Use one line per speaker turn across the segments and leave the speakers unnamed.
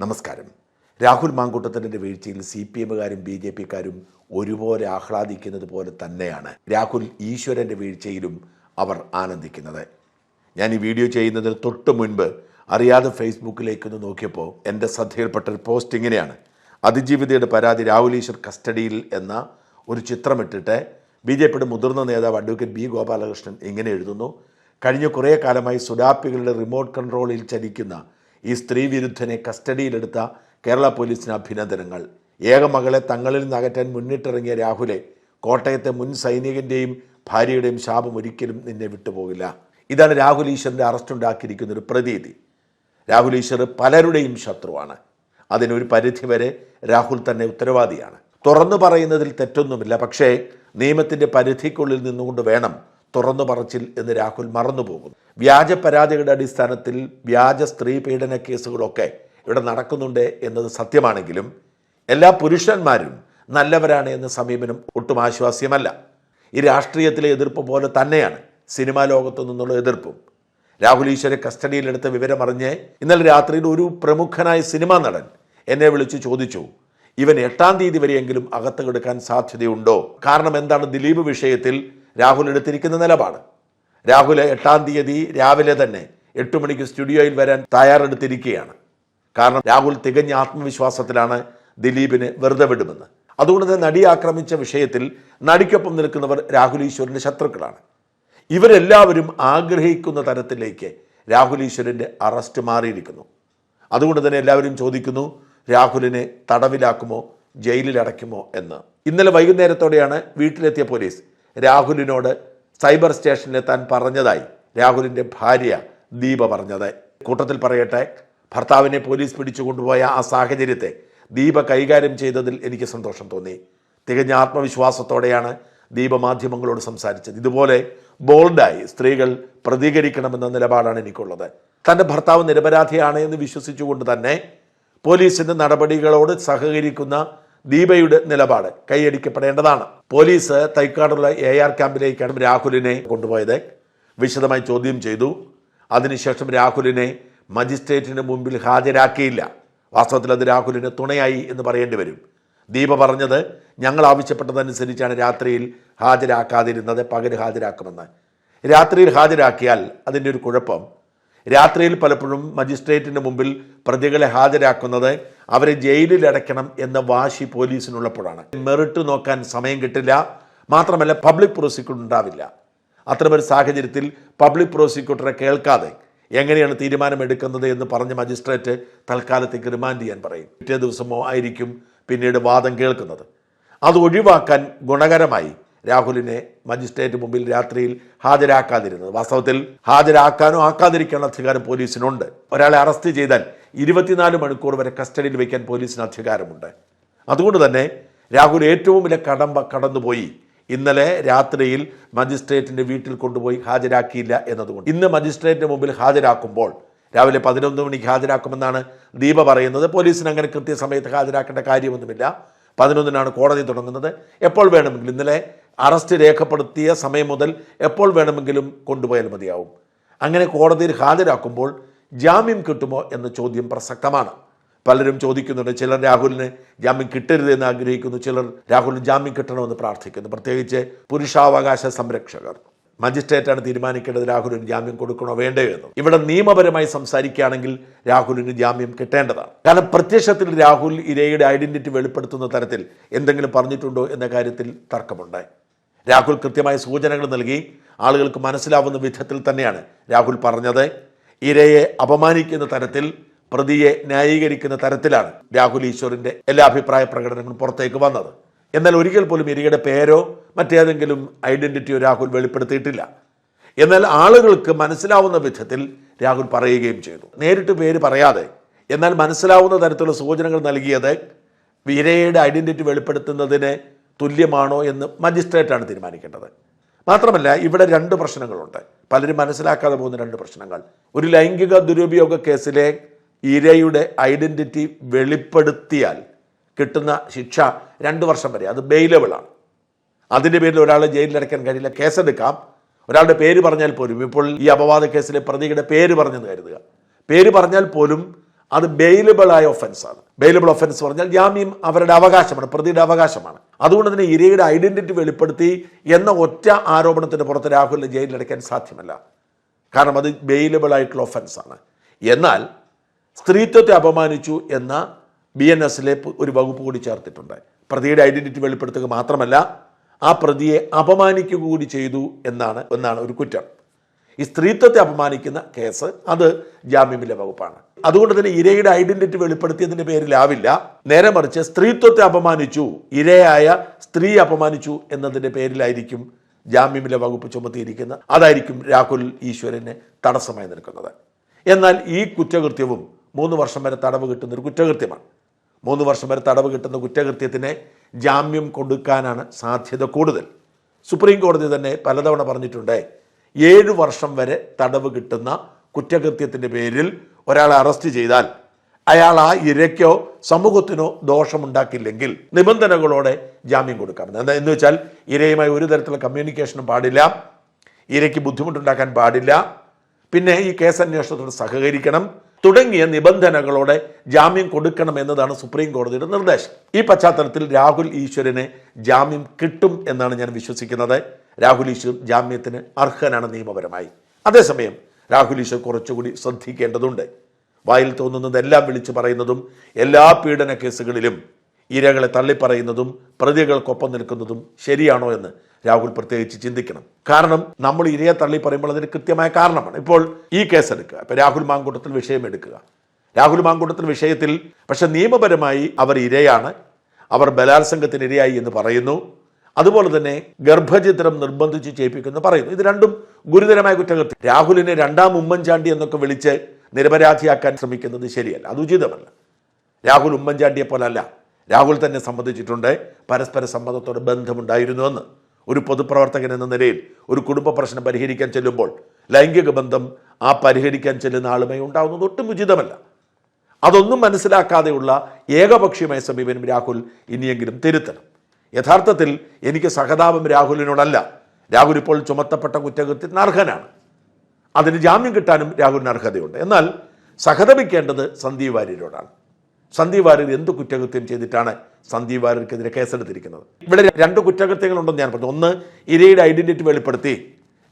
നമസ്കാരം. രാഹുൽ മാങ്കൂട്ടത്തിന്റെ വീഴ്ചയിൽ സി പി എമ്മുകാരും ബി ജെ പിക്കാരും ഒരുപോലെ ആഹ്ലാദിക്കുന്നത് പോലെ തന്നെയാണ് രാഹുൽ ഈശ്വരന്റെ വീഴ്ചയിലും അവർ ആനന്ദിക്കുന്നത്. ഞാൻ ഈ വീഡിയോ ചെയ്യുന്നതിന് തൊട്ട് മുൻപ് അറിയാതെ ഫേസ്ബുക്കിലേക്കൊന്ന് നോക്കിയപ്പോൾ എന്റെ ശ്രദ്ധയിൽപ്പെട്ട ഒരു പോസ്റ്റ് ഇങ്ങനെയാണ്. അതിജീവിതയുടെ പരാതി രാഹുൽ ഈശ്വർ കസ്റ്റഡിയിൽ എന്ന ഒരു ചിത്രമിട്ടിട്ട് ബി ജെ പിയുടെ മുതിർന്ന നേതാവ് അഡ്വക്കേറ്റ് ബി ഗോപാലകൃഷ്ണൻ ഇങ്ങനെ എഴുതുന്നു. കഴിഞ്ഞ കുറേ കാലമായി സുഡാപ്പികളുടെ റിമോട്ട് കൺട്രോളിൽ ചലിക്കുന്ന ഈ സ്ത്രീ വിരുദ്ധനെ കസ്റ്റഡിയിലെടുത്ത കേരള പോലീസിന് അഭിനന്ദനങ്ങൾ. ഏക മകളെ തങ്ങളിൽ നിന്ന് അകറ്റാൻ മുന്നിട്ടിറങ്ങിയ രാഹുലെ കോട്ടയത്തെ മുൻ സൈനികന്റെയും ഭാര്യയുടെയും ശാപം ഒരിക്കലും നിന്നെ വിട്ടുപോകില്ല. ഇതാണ് രാഹുൽ ഈശ്വറിന്റെ അറസ്റ്റ് ഉണ്ടാക്കിയിരിക്കുന്ന ഒരു പ്രതീതി. രാഹുൽ ഈശ്വർ പലരുടെയും ശത്രുവാണ്. അതിനൊരു പരിധിവരെ രാഹുൽ തന്നെ ഉത്തരവാദിയാണ്. തുറന്നു പറയുന്നതിൽ തെറ്റൊന്നുമില്ല. പക്ഷേ നിയമത്തിന്റെ പരിധിക്കുള്ളിൽ നിന്നുകൊണ്ട് വേണം തുറന്നു പറച്ചിൽ എന്ന് രാഹുൽ മറന്നുപോകുന്നു. വ്യാജ പരാതികളുടെ അടിസ്ഥാനത്തിൽ വ്യാജ സ്ത്രീ പീഡന കേസുകളൊക്കെ ഇവിടെ നടക്കുന്നുണ്ട് എന്നത് സത്യമാണെങ്കിലും എല്ലാ പുരുഷന്മാരും നല്ലവരാണ് എന്ന സമീപനം ഒട്ടും ആശ്വാസ്യമല്ല. ഈ രാഷ്ട്രീയത്തിലെ എതിർപ്പ് പോലെ തന്നെയാണ് സിനിമാ ലോകത്തു നിന്നുള്ള എതിർപ്പും. രാഹുൽ ഈശ്വരെ കസ്റ്റഡിയിലെടുത്ത വിവരമറിഞ്ഞ് ഇന്നലെ രാത്രിയിൽ ഒരു പ്രമുഖനായ സിനിമാ നടൻ എന്നെ വിളിച്ച് ചോദിച്ചു ഇവൻ എട്ടാം തീയതി വരെയെങ്കിലും അകത്ത് കിടക്കാൻ സാധ്യതയുണ്ടോ? കാരണം എന്താണ് ദിലീപ് വിഷയത്തിൽ രാഹുൽ എടുത്തിരിക്കുന്ന നിലപാട്? രാഹുൽ എട്ടാം തീയതി രാവിലെ തന്നെ എട്ട് മണിക്ക് സ്റ്റുഡിയോയിൽ വരാൻ തയ്യാറെടുത്തിരിക്കുകയാണ്. കാരണം രാഹുൽ തികഞ്ഞ ആത്മവിശ്വാസത്തിലാണ് ദിലീപിന് വെറുതെ വിടുമെന്ന്. അതുകൊണ്ട് തന്നെ നടി ആക്രമിച്ച വിഷയത്തിൽ നടിക്കൊപ്പം നിൽക്കുന്നവർ രാഹുൽ ഈശ്വരന്റെ ശത്രുക്കളാണ്. ഇവരെല്ലാവരും ആഗ്രഹിക്കുന്ന തരത്തിലേക്ക് രാഹുൽ ഈശ്വരന്റെ അറസ്റ്റ് മാറിയിരിക്കുന്നു. അതുകൊണ്ട് തന്നെ എല്ലാവരും ചോദിക്കുന്നു രാഹുലിനെ തടവിലാക്കുമോ ജയിലിൽ അടയ്ക്കുമോ എന്ന്. ഇന്നലെ വൈകുന്നേരത്തോടെയാണ് വീട്ടിലെത്തിയ പോലീസ് രാഹുലിനോട് സൈബർ സ്റ്റേഷനിൽ സ്റ്റേഷനിലെത്താൻ പറഞ്ഞതായി. രാഹുലിന്റെ ഭാര്യ ദീപ പറഞ്ഞത് കൂട്ടത്തിൽ പറയട്ടെ ഭർത്താവിനെ പോലീസ് പിടിച്ചു കൊണ്ടുപോയ ആ സാഹചര്യത്തെ ദീപ കൈകാര്യം ചെയ്തതിൽ എനിക്ക് സന്തോഷം തോന്നി. തികഞ്ഞ ആത്മവിശ്വാസത്തോടെയാണ് ദീപ മാധ്യമങ്ങളോട് സംസാരിച്ചത്. ഇതുപോലെ ബോൾഡായി സ്ത്രീകൾ പ്രതികരിക്കണമെന്ന നിലപാടാണ് എനിക്കുള്ളത്. തന്റെ ഭർത്താവ് നിരപരാധിയാണ് എന്ന് വിശ്വസിച്ചുകൊണ്ട് തന്നെ പോലീസിന്റെ നടപടികളോട് സഹകരിക്കുന്ന ദീപയുടെ നിലപാട് കൈയടിക്കപ്പെടേണ്ടതാണ്. പോലീസ് തൈക്കാടുള്ള എ ആർ ക്യാമ്പിലേക്കാണ് രാഹുലിനെ കൊണ്ടുപോയത്. വിശദമായി ചോദ്യം ചെയ്തു. അതിനുശേഷം രാഹുലിനെ മജിസ്ട്രേറ്റിന് മുമ്പിൽ ഹാജരാക്കിയില്ല. വാസ്തവത്തിൽ അത് രാഹുലിന് തുണയായി എന്ന് പറയേണ്ടി വരും. ദീപ പറഞ്ഞത് ഞങ്ങൾ ആവശ്യപ്പെട്ടതനുസരിച്ചാണ് രാത്രിയിൽ ഹാജരാക്കാതിരുന്നത് പകൽ ഹാജരാക്കുമെന്ന്. രാത്രിയിൽ ഹാജരാക്കിയാൽ അതിന്റെ ഒരു കുഴപ്പം. രാത്രിയിൽ പലപ്പോഴും മജിസ്ട്രേറ്റിന് മുമ്പിൽ പ്രതികളെ ഹാജരാക്കുന്നത് അവരെ ജയിലിൽ അടയ്ക്കണം എന്ന വാശി പോലീസിനുള്ളപ്പോഴാണ്. മെറിറ്റ് നോക്കാൻ സമയം കിട്ടില്ല. മാത്രമല്ല പബ്ലിക് പ്രോസിക്യൂട്ടർ ഉണ്ടാവില്ല. അത്തരമൊരു സാഹചര്യത്തിൽ പബ്ലിക് പ്രോസിക്യൂട്ടറെ കേൾക്കാതെ എങ്ങനെയാണ് തീരുമാനം എടുക്കുന്നത് എന്ന് പറഞ്ഞ മജിസ്ട്രേറ്റ് തൽക്കാലത്തേക്ക് റിമാൻഡ് ചെയ്യാൻ പറയും. പിറ്റേ ദിവസമോ ആയിരിക്കും പിന്നീട് വാദം കേൾക്കുന്നത്. അത് ഒഴിവാക്കാൻ ഗുണകരമായി രാഹുലിനെ മജിസ്ട്രേറ്റ് മുമ്പിൽ രാത്രിയിൽ ഹാജരാക്കാതിരുന്നത്. വാസ്തവത്തിൽ ഹാജരാക്കാനോ ആക്കാതിരിക്കാനോ അധികാരം പോലീസിനുണ്ട്. ഒരാളെ അറസ്റ്റ് ചെയ്താൽ ഇരുപത്തിനാല് മണിക്കൂർ വരെ കസ്റ്റഡിയിൽ വയ്ക്കാൻ പോലീസിന് അധികാരമുണ്ട്. അതുകൊണ്ട് തന്നെ രാഹുൽ ഏറ്റവും വലിയ കടമ്പ കടന്നുപോയി. ഇന്നലെ രാത്രിയിൽ മജിസ്ട്രേറ്റിന്റെ വീട്ടിൽ കൊണ്ടുപോയി ഹാജരാക്കിയില്ല എന്നതുകൊണ്ട്. ഇന്ന് മജിസ്ട്രേറ്റിന് മുമ്പിൽ ഹാജരാക്കുമ്പോൾ രാവിലെ പതിനൊന്ന് മണിക്ക് ഹാജരാക്കുമെന്നാണ് ദീപ പറയുന്നത്. പോലീസിന് അങ്ങനെ കൃത്യസമയത്ത് ഹാജരാക്കേണ്ട കാര്യമൊന്നുമില്ല. പതിനൊന്നിനാണ് കോടതി തുടങ്ങുന്നത്. എപ്പോൾ വേണമെങ്കിലും ഇന്നലെ അറസ്റ്റ് രേഖപ്പെടുത്തിയ സമയം മുതൽ എപ്പോൾ വേണമെങ്കിലും കൊണ്ടുപോയാൽ മതിയാവും. അങ്ങനെ കോടതിയിൽ ഹാജരാക്കുമ്പോൾ ജാമ്യം കിട്ടുമോ എന്ന ചോദ്യം പ്രസക്തമാണ്. പലരും ചോദിക്കുന്നുണ്ട് ചിലർ രാഹുലിന് ജാമ്യം കിട്ടരുത് എന്ന് ആഗ്രഹിക്കുന്നു ചിലർ രാഹുലിന് ജാമ്യം കിട്ടണമെന്ന് പ്രാർത്ഥിക്കുന്നു. പ്രത്യേകിച്ച് പുരുഷാവകാശ സംരക്ഷകർ. മജിസ്ട്രേറ്റാണ് തീരുമാനിക്കേണ്ടത് രാഹുലിന് ജാമ്യം കൊടുക്കണോ വേണ്ടയോ എന്ന്. ഇവിടെ നിയമപരമായി സംസാരിക്കുകയാണെങ്കിൽ രാഹുലിന് ജാമ്യം കിട്ടേണ്ടതാണ്. കാരണം പ്രത്യക്ഷത്തിൽ രാഹുൽ ഇരയുടെ ഐഡന്റിറ്റി വെളിപ്പെടുത്തുന്ന തരത്തിൽ എന്തെങ്കിലും പറഞ്ഞിട്ടുണ്ടോ എന്ന കാര്യത്തിൽ തർക്കമുണ്ട് രാഹുൽ കൃത്യമായ സൂചനകൾ നൽകി ആളുകൾക്ക് മനസ്സിലാവുന്ന വിധത്തിൽ തന്നെയാണ് രാഹുൽ പറഞ്ഞത്. ഇരയെ അപമാനിക്കുന്ന തരത്തിൽ പ്രതിയെ ന്യായീകരിക്കുന്ന തരത്തിലാണ് രാഹുൽ ഈശ്വറിന്റെ എല്ലാ അഭിപ്രായ പ്രകടനങ്ങളും പുറത്തേക്ക് വന്നത്. എന്നാൽ ഒരിക്കൽ പോലും ഇരയുടെ പേരോ മറ്റേതെങ്കിലും ഐഡന്റിറ്റിയോ രാഹുൽ വെളിപ്പെടുത്തിയിട്ടില്ല. എന്നാൽ ആളുകൾക്ക് മനസ്സിലാവുന്ന വിധത്തിൽ രാഹുൽ പറയുകയും ചെയ്തു. നേരിട്ട് പേര് പറയാതെ എന്നാൽ മനസ്സിലാവുന്ന തരത്തിലുള്ള സൂചനകൾ നൽകിയത് ഇരയുടെ ഐഡന്റിറ്റി വെളിപ്പെടുത്തുന്നതിന് തുല്യമാണോ എന്ന് മജിസ്ട്രേറ്റാണ് തീരുമാനിക്കേണ്ടത്. മാത്രമല്ല ഇവിടെ രണ്ട് പ്രശ്നങ്ങളുണ്ട്. പലരും മനസ്സിലാക്കാതെ പോകുന്ന രണ്ട് പ്രശ്നങ്ങൾ. ഒരു ലൈംഗിക ദുരുപയോഗ കേസിലെ ഇരയുടെ ഐഡന്റിറ്റി വെളിപ്പെടുത്തിയാൽ കിട്ടുന്ന ശിക്ഷ രണ്ട് വർഷം വരെ. അത് ബെയിലബിളാണ് അതിന്റെ പേരിൽ ഒരാളെ ജയിലിലടയ്ക്കാൻ കഴിയില്ല. കേസെടുക്കാം. ഒരാളുടെ പേര് പറഞ്ഞാൽ പോലും ഇപ്പോൾ ഈ അപവാദ കേസിലെ പ്രതിയുടെ പേര് പറഞ്ഞെന്ന് കരുതുക. പേര് പറഞ്ഞാൽ പോലും അത് ബെയിലബിൾ ആയ ഒഫൻസ് ആണ്. ബെയിലബിൾ ഒഫൻസ് പറഞ്ഞാൽ ജാമ്യം അവരുടെ അവകാശമാണ് പ്രതിയുടെ അവകാശമാണ്. അതുകൊണ്ട് തന്നെ ഇരയുടെ ഐഡന്റിറ്റി വെളിപ്പെടുത്തി എന്ന ഒറ്റ ആരോപണത്തിന് പുറത്ത് രാഹുലിനെ ജയിലിലടയ്ക്കാൻ സാധ്യമല്ല. കാരണം അത് ബെയിലബിൾ ആയിട്ടുള്ള ഒഫൻസ് ആണ്. എന്നാൽ സ്ത്രീത്വത്തെ അപമാനിച്ചു എന്ന ബി എൻ എസിലെ ഒരു വകുപ്പ് കൂടി ചേർത്തിട്ടുണ്ട്. പ്രതിയുടെ ഐഡന്റിറ്റി വെളിപ്പെടുത്തുക മാത്രമല്ല ആ പ്രതിയെ അപമാനിക്കുക കൂടി ചെയ്തു എന്നാണ് എന്നാണ് ഒരു കുറ്റം. ഈ സ്ത്രീത്വത്തെ അപമാനിക്കുന്ന കേസ് അത് ജാമ്യമില്ല വകുപ്പാണ്. അതുകൊണ്ട് തന്നെ ഇരയുടെ ഐഡന്റിറ്റി വെളിപ്പെടുത്തിയതിന്റെ പേരിലാവില്ല. നേരെ മറിച്ച് സ്ത്രീത്വത്തെ അപമാനിച്ചു ഇരയായ സ്ത്രീ അപമാനിച്ചു എന്നതിന്റെ പേരിലായിരിക്കും ജാമ്യമില്ല വകുപ്പ് ചുമത്തിയിരിക്കുന്ന അതായിരിക്കും രാഹുൽ ഈശ്വരനെ തടസ്സമായി നിൽക്കുന്നത്. എന്നാൽ ഈ കുറ്റകൃത്യവും മൂന്ന് വർഷം വരെ തടവ് കിട്ടുന്ന ഒരു കുറ്റകൃത്യമാണ്. മൂന്ന് വർഷം വരെ തടവ് കിട്ടുന്ന കുറ്റകൃത്യത്തിന് ജാമ്യം കൊടുക്കാനാണ് സാധ്യത കൂടുതൽ. സുപ്രീം കോടതി തന്നെ പലതവണ പറഞ്ഞിട്ടുണ്ട് ഏഴ് വർഷം വരെ തടവ് കിട്ടുന്ന കുറ്റകൃത്യത്തിന്റെ പേരിൽ ഒരാളെ അറസ്റ്റ് ചെയ്താൽ അയാൾ ആ ഇരയ്ക്കോ സമൂഹത്തിനോ ദോഷമുണ്ടാക്കില്ലെങ്കിൽ നിബന്ധനകളോടെ ജാമ്യം കൊടുക്കാം. എന്താ എന്ന് വെച്ചാൽ ഇരയുമായി ഒരു തരത്തിലുള്ള കമ്മ്യൂണിക്കേഷനും പാടില്ല. ഇരയ്ക്ക് ബുദ്ധിമുട്ടുണ്ടാക്കാൻ പാടില്ല. പിന്നെ ഈ കേസ് അന്വേഷണത്തോട് സഹകരിക്കണം. തുടങ്ങിയ നിബന്ധനകളോടെ ജാമ്യം കൊടുക്കണം എന്നതാണ് സുപ്രീം കോടതിയുടെ നിർദ്ദേശം. ഈ പശ്ചാത്തലത്തിൽ രാഹുൽ ഈശ്വരന് ജാമ്യം കിട്ടും എന്നാണ് ഞാൻ വിശ്വസിക്കുന്നത്. രാഹുൽ ഈശ്വർ ജാമ്യത്തിന് അർഹനാണ് നിയമപരമായി. അതേസമയം രാഹുൽ ഈശ്വർ കുറച്ചുകൂടി ശ്രദ്ധിക്കേണ്ടതുണ്ട്. വായിൽ തോന്നുന്നതെല്ലാം വിളിച്ചു പറയുന്നതും എല്ലാ പീഡന കേസുകളിലും ഇരകളെ തള്ളിപ്പറയുന്നതും പ്രതികൾക്കൊപ്പം നിൽക്കുന്നതും ശരിയാണോ എന്ന് രാഹുൽ പ്രത്യേകിച്ച് ചിന്തിക്കണം. കാരണം നമ്മൾ ഇരയെ തള്ളി പറയുമ്പോൾ അതിന് കൃത്യമായ കാരണമാണ്. ഇപ്പോൾ ഈ കേസ് എടുക്കുക ഇപ്പൊ രാഹുൽ മാങ്കൂട്ടത്തിൽ വിഷയം എടുക്കുക. രാഹുൽ മാങ്കൂട്ടത്തിൽ വിഷയത്തിൽ പക്ഷെ നിയമപരമായി അവർ ഇരയാണ്. അവർ ബലാത്സംഗത്തിന് ഇരയായി എന്ന് പറയുന്നു. അതുപോലെ തന്നെ ഗർഭചിത്രം നിർബന്ധിച്ച് ചെയ്യിപ്പിക്കുന്നു പറയുന്നു. ഇത് രണ്ടും ഗുരുതരമായ കുറ്റകൃത്യം. രാഹുലിനെ രണ്ടാം ഉമ്മൻചാണ്ടി എന്നൊക്കെ വിളിച്ച് നിരപരാധിയാക്കാൻ ശ്രമിക്കുന്നത് ശരിയല്ല. അത് ഉചിതമല്ല. രാഹുൽ ഉമ്മൻചാണ്ടിയെ പോലല്ല. രാഹുൽ തന്നെ സംബന്ധിച്ചിട്ടുണ്ട്. പരസ്പര സമ്മതത്തോടെ ബന്ധമുണ്ടായിരുന്നുവെന്ന് ഒരു പൊതുപ്രവർത്തകൻ എന്ന നിലയിൽ ഒരു കുടുംബ പ്രശ്നം പരിഹരിക്കാൻ ചെല്ലുമ്പോൾ ലൈംഗിക ബന്ധം ആ പരിഹരിക്കാൻ ചെല്ലുന്ന ആളുമായി ഉണ്ടാകുന്നത് ഒട്ടും ഉചിതമല്ല. അതൊന്നും മനസ്സിലാക്കാതെയുള്ള ഏകപക്ഷീയമായ സമീപനം രാഹുൽ ഇനിയെങ്കിലും തിരുത്തണം. യഥാർത്ഥത്തിൽ എനിക്ക് സഹതാപം രാഹുലിനോടല്ല. രാഹുൽ ഇപ്പോൾ ചുമത്തപ്പെട്ട കുറ്റകൃത്യത്തിന് അർഹനാണ്. അതിന് ജാമ്യം കിട്ടാനും രാഹുലിന് അർഹതയുണ്ട്. എന്നാൽ സഹതപിക്കേണ്ടത് സന്ദീപ് വാര്യരോടാണ്. സന്ദീപ് വാര്യർ എന്ത് കുറ്റകൃത്യം ചെയ്തിട്ടാണ് സന്ദീപ് വാര്യർക്കെതിരെ കേസെടുത്തിരിക്കുന്നത്? ഇവിടെ രണ്ട് കുറ്റകൃത്യങ്ങളുണ്ടെന്ന് ഞാൻ പറഞ്ഞു. ഒന്ന് ഇരയുടെ ഐഡന്റിറ്റി വെളിപ്പെടുത്തി.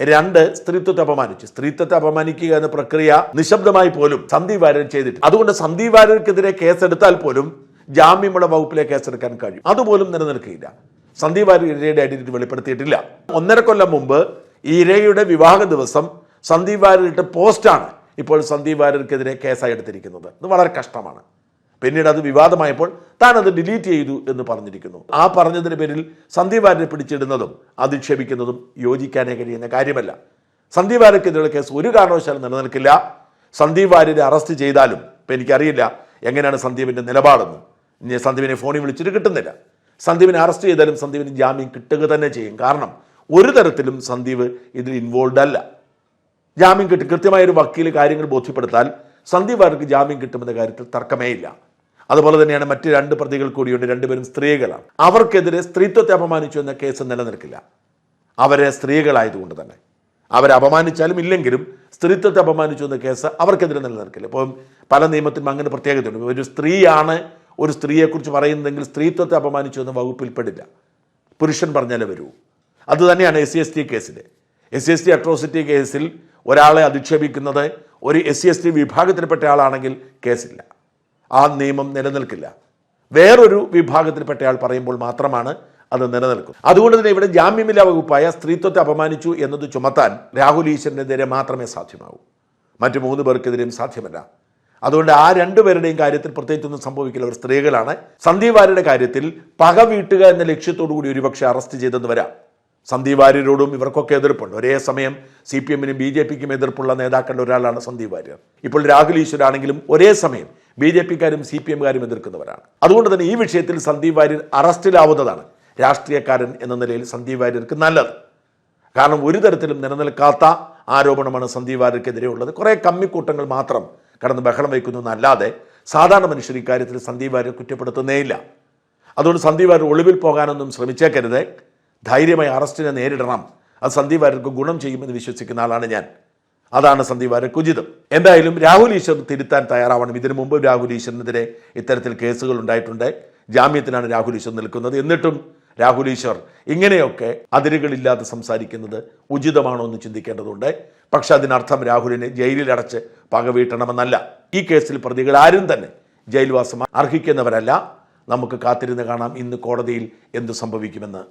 രണ്ട് സ്ത്രീത്വത്തെ അപമാനിച്ചു. സ്ത്രീത്വത്തെ അപമാനിക്കുക എന്ന പ്രക്രിയ നിശബ്ദമായി പോലും സന്ദീപ് വാര്യർ ചെയ്തിട്ട് അതുകൊണ്ട് സന്ദീപ് വാര്യർക്കെതിരെ കേസെടുത്താൽ പോലും ജാമ്യമുള്ള വകുപ്പിലെ കേസെടുക്കാൻ കഴിയും. അതുപോലും നിലനിൽക്കുകയില്ല സന്ദീപ് ഇരയുടെ ഐഡന്റിറ്റി വെളിപ്പെടുത്തിയിട്ടില്ല. ഒന്നര കൊല്ലം മുമ്പ് ഇരയുടെ വിവാഹ ദിവസം സന്ദീപ് വാര്യർ പോസ്റ്റാണ് ഇപ്പോൾ സന്ദീപ് വാര്യർക്കെതിരെ കേസായി എടുത്തിരിക്കുന്നത് ഇത് വളരെ കഷ്ടമാണ്. പിന്നീട് അത് വിവാദമായപ്പോൾ താൻ അത് ഡിലീറ്റ് ചെയ്തു എന്ന് പറഞ്ഞിരിക്കുന്നു. ആ പറഞ്ഞതിന് പേരിൽ സന്ദീപ് വാര്യരെ പിടിച്ചിടുന്നതും അധിക്ഷേപിക്കുന്നതും യോജിക്കാനേ കഴിയുന്ന കാര്യമല്ല. സന്ദീപ് വാര്യർക്കെതിരെയുള്ള കേസ് ഒരു കാരണവശാലും നിലനിൽക്കില്ല. സന്ദീപ് വാര്യരെ അറസ്റ്റ് ചെയ്താലും ഇപ്പം എനിക്കറിയില്ല എങ്ങനെയാണ് സന്ദീപിന്റെ നിലപാടെന്ന്. സന്ദീപിനെ ഫോണിൽ വിളിച്ചിട്ട് കിട്ടുന്നില്ല. സന്ദീപിനെ അറസ്റ്റ് ചെയ്താലും സന്ദീപിന് ജാമ്യം കിട്ടുക തന്നെ ചെയ്യും. കാരണം ഒരു തരത്തിലും സന്ദീപ് ഇതിൽ ഇൻവോൾവ് അല്ല. ജാമ്യം കിട്ടും കൃത്യമായ ഒരു വക്കീൽ കാര്യങ്ങൾ ബോധ്യപ്പെടുത്താൽ സന്ദീപ് വാര്യർക്ക് ജാമ്യം കിട്ടുമെന്ന കാര്യത്തിൽ തർക്കമേ ഇല്ല. അതുപോലെ തന്നെയാണ് മറ്റ് രണ്ട് പ്രതികൾ കൂടിയുണ്ട് രണ്ടുപേരും സ്ത്രീകളാണ്. അവർക്കെതിരെ സ്ത്രീത്വത്തെ അപമാനിച്ചു എന്ന കേസ് നിലനിൽക്കില്ല. അവരെ സ്ത്രീകളായതുകൊണ്ട് തന്നെ. അവരെ അപമാനിച്ചാലും ഇല്ലെങ്കിലും സ്ത്രീത്വത്തെ അപമാനിച്ചു എന്ന കേസ് അവർക്കെതിരെ നിലനിൽക്കില്ല. ഇപ്പം പല നിയമത്തിനും അങ്ങനെ പ്രത്യേകതയുണ്ട്. ഒരു സ്ത്രീയാണ് ഒരു സ്ത്രീയെക്കുറിച്ച് പറയുന്നതെങ്കിൽ സ്ത്രീത്വത്തെ അപമാനിച്ചു എന്ന വകുപ്പിൽപ്പെടില്ല. പുരുഷൻ പറഞ്ഞാലേ വരൂ. അതുതന്നെയാണ് എസ് സി എസ് ടി കേസിൽ S C S T atrocity കേസിൽ ഒരാളെ അധിക്ഷേപിക്കുന്നത് ഒരു എസ് സി എസ് ടി വിഭാഗത്തിൽപ്പെട്ട ആളാണെങ്കിൽ കേസില്ല. ആ നിയമം നിലനിൽക്കില്ല. വേറൊരു വിഭാഗത്തിൽപ്പെട്ട ആൾ പറയുമ്പോൾ മാത്രമാണ് അത് നിലനിൽക്കും. അതുകൊണ്ട് തന്നെ ഇവിടെ ജാമ്യമില്ലാ വകുപ്പായ സ്ത്രീത്വത്തെ അപമാനിച്ചു എന്നത് ചുമത്താൻ രാഹുൽ ഈശ്വരനെതിരെ മാത്രമേ സാധ്യമാകൂ മറ്റു മൂന്ന് പേർക്കെതിരെയും സാധ്യമല്ല. അതുകൊണ്ട് ആ രണ്ടുപേരുടെയും കാര്യത്തിൽ പ്രത്യേകിച്ചൊന്നും സംഭവിക്കില്ല. അവർ സ്ത്രീകളാണ്. സന്ദീപ് കാര്യത്തിൽ പക വീട്ടുക എന്ന ലക്ഷ്യത്തോടു കൂടി ഒരുപക്ഷെ അറസ്റ്റ് ചെയ്തെന്ന് വരാം. സന്ദീപ് വാര്യരോടും ഇവർക്കൊക്കെ എതിർപ്പുണ്ട്. ഒരേ സമയം സി പി എമ്മിനും ബി ജെ പിക്കും എതിർപ്പുള്ള നേതാക്കളിൽ ഒരാളാണ് സന്ദീപ് വാര്യർ. ഇപ്പോൾ രാഹുൽ ഈശ്വരാണെങ്കിലും ഒരേ സമയം ബി ജെ പിക്കാരും സി പി എമ്മുകാരും എതിർക്കുന്നവരാണ്. അതുകൊണ്ട് തന്നെ ഈ വിഷയത്തിൽ സന്ദീപ് വാര്യർ അറസ്റ്റിലാവുന്നതാണ് രാഷ്ട്രീയക്കാരൻ എന്ന നിലയിൽ സന്ദീപ് വാര്യർക്ക് നല്ലത്. കാരണം ഒരു തരത്തിലും നിലനിൽക്കാത്ത ആരോപണമാണ് സന്ദീപ് വാര്യർക്കെതിരെ ഉള്ളത് കുറേ കമ്മിക്കൂട്ടങ്ങൾ മാത്രം കടന്ന് ബഹളം വയ്ക്കുന്നു എന്നല്ലാതെ സാധാരണ മനുഷ്യർ ഇക്കാര്യത്തിൽ സന്ദീപ് വാര്യർ കുറ്റപ്പെടുത്തുന്നേയില്ല അതുകൊണ്ട് സന്ദീപ് വാര്യർ ഒളിവിൽ പോകാനൊന്നും ശ്രമിച്ചേക്കരുത്. ധൈര്യമായി അറസ്റ്റിനെ നേരിടണം. അത് സന്ദീപ് വാര്യർക്ക് ഗുണം ചെയ്യുമെന്ന് വിശ്വസിക്കുന്ന ആളാണ് ഞാൻ. അതാണ് സന്ദീപ് വാര്യർക്ക് ഉചിതം എന്തായാലും രാഹുൽ ഈശ്വർ തിരുത്താൻ തയ്യാറാവണം. ഇതിനു മുമ്പ് രാഹുൽ ഈശ്വറിനെതിരെ ഇത്തരത്തിൽ കേസുകൾ ഉണ്ടായിട്ടുണ്ട്. ജാമ്യത്തിനാണ് രാഹുൽ ഈശ്വർ നിൽക്കുന്നത്. എന്നിട്ടും രാഹുൽ ഈശ്വർ. ഇങ്ങനെയൊക്കെ അതിരുകളില്ലാതെ സംസാരിക്കുന്നത് ഉചിതമാണോ എന്ന് ചിന്തിക്കേണ്ടതുണ്ട്. പക്ഷെ അതിനർത്ഥം രാഹുലിനെ ജയിലിലടച്ച് പകവീട്ടണമെന്നല്ല ഈ കേസിൽ പ്രതികൾ ആരും തന്നെ ജയിൽവാസം അർഹിക്കുന്നവരല്ല. നമുക്ക് കാത്തിരുന്ന് കാണാം ഇന്ന് കോടതിയിൽ എന്ത് സംഭവിക്കുമെന്ന്.